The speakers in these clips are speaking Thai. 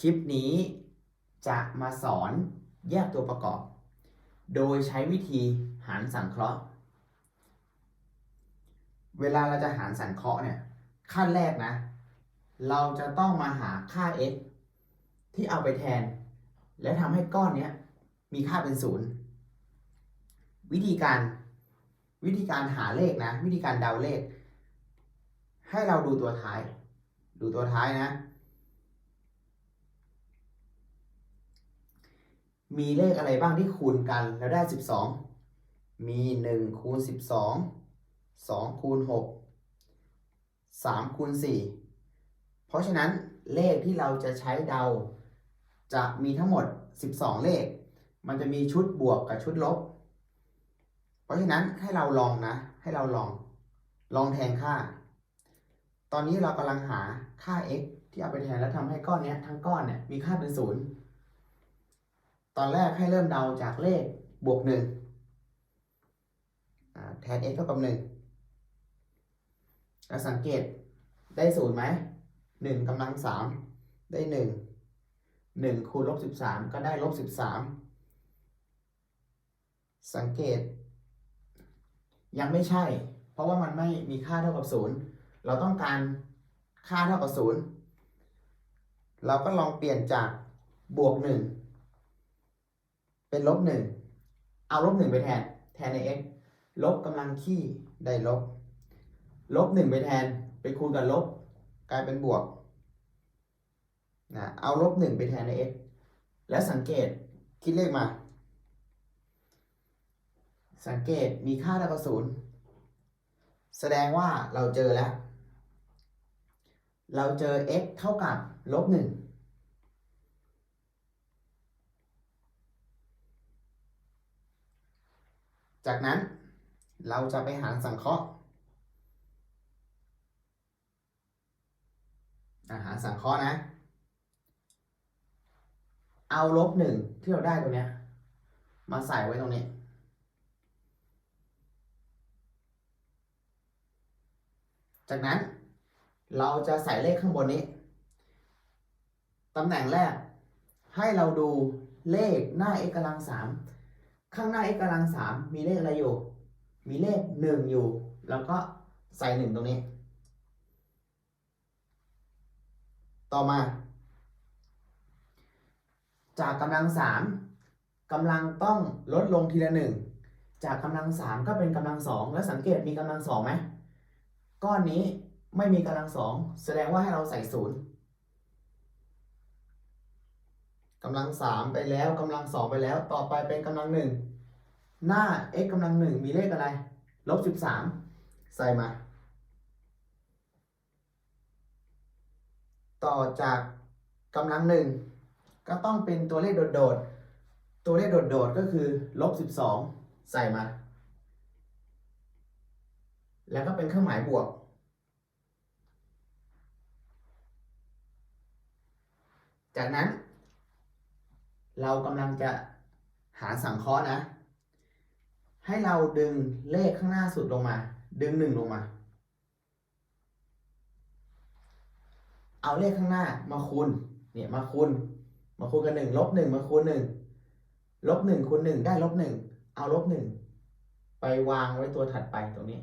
คลิปนี้จะมาสอนแยกตัวประกอบ โดยใช้วิธีหารสังเคราะห์ เวลาเราจะหารสังเคราะห์เนี่ยขั้นแรกนะ เราจะต้องมาหาค่า x ที่เอาไปแทน และทำให้ก้อนเนี้ยมีค่าเป็นศูนย์วิธีการวิธีการหาเลขนะ วิธีการเดาเลข ให้เราดูตัวท้าย ดูตัวท้ายนะ มีเลขอะไรบ้างที่คูณกันแล้วได้ 12 มี 1 คูณ 12 2 คูณ 6 3 คูณ 4 เพราะฉะนั้นเลขที่เราจะใช้เดา จะมีทั้งหมด 12 เลข มันจะมีชุดบวกกับชุดลบ เพราะฉะนั้นให้เราลองนะ ให้เราลอง ลองแทนค่า ตอนนี้เรากำลังหาค่า x ที่เอาไปแทนแล้วทำให้ก้อนเนี้ยทั้งก้อนเนี่ยมีค่าเป็นศูนย์ อนแรกให้เริ่มเดาจากเลขบวกหนึ่งแทน x เท่ากับหนึ่งแล้วสังเกตได้ศูนย์ไหมหนึ่งกำลังสามได้หนึ่งหนึ่งคูณลบสิบสามก็ได้ลบสิบสามสังเกต ยังไม่ใช่ เพราะว่ามันไม่มีค่าเท่ากับศูนย์เราต้องการค่าเท่ากับศูนย์เราก็ลองเปลี่ยนจากบวกหนึ่ง เป็นลบหนึ่งเอาลบหนึ่งไปแทน แทนใน x ลบกำลังขี้ได้ลบ ลบหนึ่งไปแทน ไปคูณกับลบ กลายเป็นบวกนะเอาลบหนึ่งไปแทนใน x และสังเกตคิดเลขมา สังเกตมีค่าเท่ากับศูนย์แสดงว่าเราเจอแล้ว เราเจอ x เท่ากับลบหนึ่ง จากนั้นเราจะไปหารสังเคราะห์อาหารสังเคราะห์นะ เอาลบหนึ่งที่เราได้ตรงเนี้ย มาใส่ไว้ตรงนี้ จากนั้นเราจะใส่เลขข้างบนนี้ ตำแหน่งแรกให้เราดูเลขหน้า x กำลังสาม ข้างหน้า x กำลังสามมีเลขอะไรอยู่ มีเลขหนึ่งอยู่ แล้วก็ใส่หนึ่งตรงนี้ ต่อมา จากกำลังสามกำลังต้องลดลงทีละหนึ่งจากกำลังสามก็เป็นกำลังสองแล้วสังเกตมีกำลังสองไหมก้อนนี้ไม่มีกำลังสองแสดงว่าให้เราใส่ศูนย์ กำลังสามไปแล้วกำลังสองไปแล้ว ต่อไปเป็นกำลังหนึ่งหน้า x กำลังหนึ่งมีเลขอะไร ลบสิบสามใส่มา ต่อจากกำลังหนึ่งก็ต้องเป็นตัวเลขโดดๆ ตัวเลขโดดๆ ก็คือลบสิบสองใส่มา แล้วก็เป็นเครื่องหมายบวกจากนั้น เรากำลังจะหาสังเคราะห์นะ ให้เราดึงเลขข้างหน้าสุดลงมา ดึงหนึ่งลงมา เอาเลขข้างหน้ามาคูณเนี่ยมาคูณมาคูณกันหนึ่งลบหนึ่งมาคูณหนึ่งลบหนึ่งคูณหนึ่งได้ลบหนึ่งเอาลบหนึ่งไปวางไว้ตัวถัดไปตรงนี้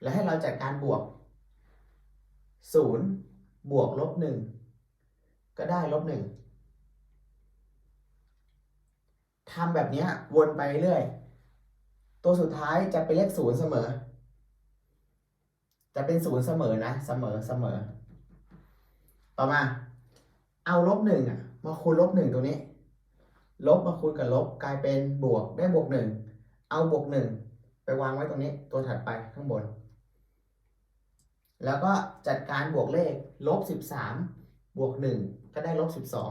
แล้วให้เราจัดการบวกศูนย์บวกลบหนึ่ง ก็ได้ลบหนึ่งทำแบบนี้วนไปเรื่อย ตัวสุดท้ายจะเป็นเลขศูนย์เสมอ จะเป็นศูนย์เสมอนะเสมอเสมอ ต่อมา เอาลบหนึ่งอะมาคูณลบหนึ่งตรงนี้ ลบมาคูณกับลบกลายเป็นบวกได้บวกหนึ่งเอาบวกหนึ่งไปวางไว้ตรงนี้ตัวถัดไปข้างบน แล้วก็จัดการบวกเลขลบสิบสาม บวกหนึ่งก็ได้ลบสิบสอง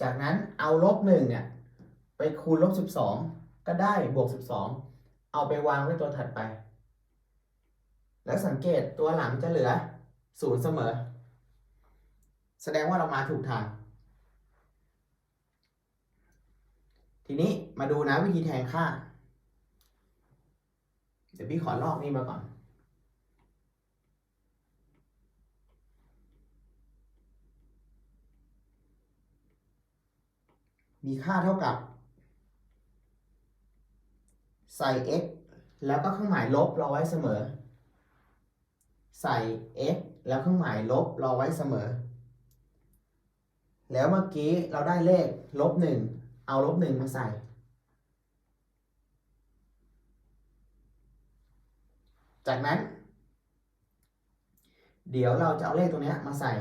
จากนั้นเอาลบหนึ่งเนี่ยไปคูณลบสิบสองก็ได้บวกสิบสองเอาไปวางไว้ตัวถัดไป แล้วสังเกตตัวหลังจะเหลือศูนย์เสมอ แสดงว่าเรามาถูกทาง ทีนี้มาดูนะวิธีแทนค่า เดี๋ยวพี่ขอลอกนี่มาก่อน มีค่าเท่ากับ ใส่ x แล้วก็เครื่องหมายลบรอไว้เสมอ ใส่ x แล้วเครื่องหมายลบรอไว้เสมอ แล้วเมื่อกี้เราได้เลขลบหนึ่งเอาลบหนึ่งมาใส่ จากนั้น เดี๋ยวเราจะเอาเลขตรงนี้มาใส่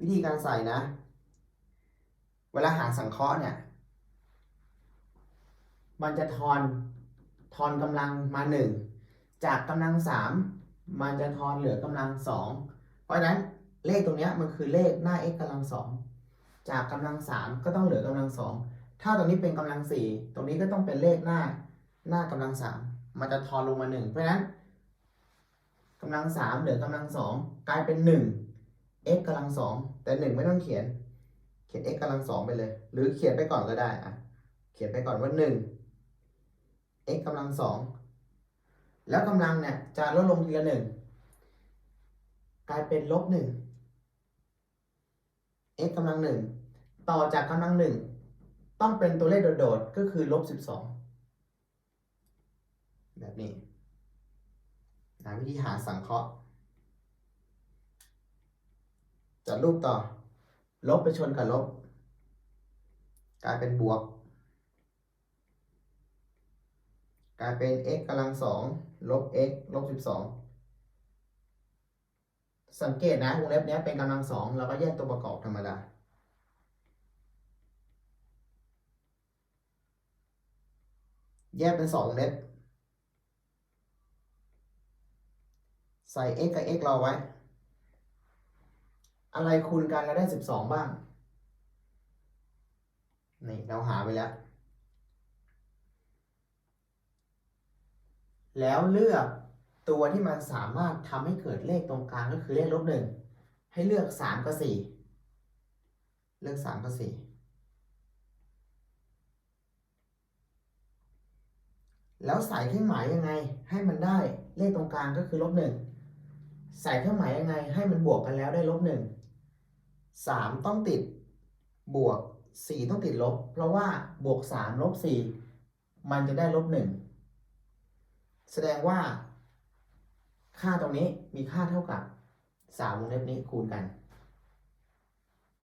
วิธีการใส่นะ เวลาหารสังเคราะห์เนี่ย มันจะทอนทอนกำลังมาหนึ่งจากกำลังสามมันจะทอนเหลือกำลังสองเพราะฉะนั้นเลขตรงนี้มันคือเลขหน้า x กำลังสองจากกำลังสามก็ต้องเหลือกำลังสองถ้าตรงนี้เป็นกำลังสี่ตรงนี้ก็ต้องเป็นเลขหน้าหน้ากำลังสามมันจะทอนลงมาหนึ่งเพราะฉะนั้นกำลังสามเหลือกำลังสองกลายเป็นหนึ่ง x กำลังสองแต่หนึ่งไม่ต้องเขียน เขียน x กำลังสองไปเลย หรือเขียนไปก่อนก็ได้อะเขียนไปก่อนว่าหนึ่ง x กำลังสองแล้วกำลังเนี่ยจะลดลงทีละหนึ่งกลายเป็นลบหนึ่ง x กำลังหนึ่งต่อจากกำลังหนึ่งต้องเป็นตัวเลขโดดๆก็คือลบสิบสองแบบนี้นะวิธีหาสังเคราะห์จัดรูปต่อ ลบไปชนกับลบ กลายเป็นบวก กลายเป็น x กำลังสองลบ x ลบสิบสองสังเกตนะวงเล็บนี้เป็นกำลังสองเราก็แยกตัวประกอบธรรมดาแยกเป็นสองเล็บ ใส่ x กับ x รอไว้ อะไรคูณกันแล้วได้สิบสองบ้าง นี่เราหาไปแล้ว แล้วเลือกตัวที่มันสามารถทำให้เกิดเลขตรงกลางก็คือเลขลบหนึ่งให้เลือกสามกับสี่เลือกสามกับสี่แล้วใส่เครื่องหมายยังไง ให้มันได้เลขตรงกลางก็คือลบหนึ่งใส่เครื่องหมายยังไง ให้มันบวกกันแล้วได้ลบหนึ่ง สามต้องติดบวกสี่ต้องติดลบ เพราะว่าบวกสามลบสี่มันจะได้ลบหนึ่งแสดงว่า ค่าตรงนี้มีค่าเท่ากับสามวงเล็บนี้คูณกัน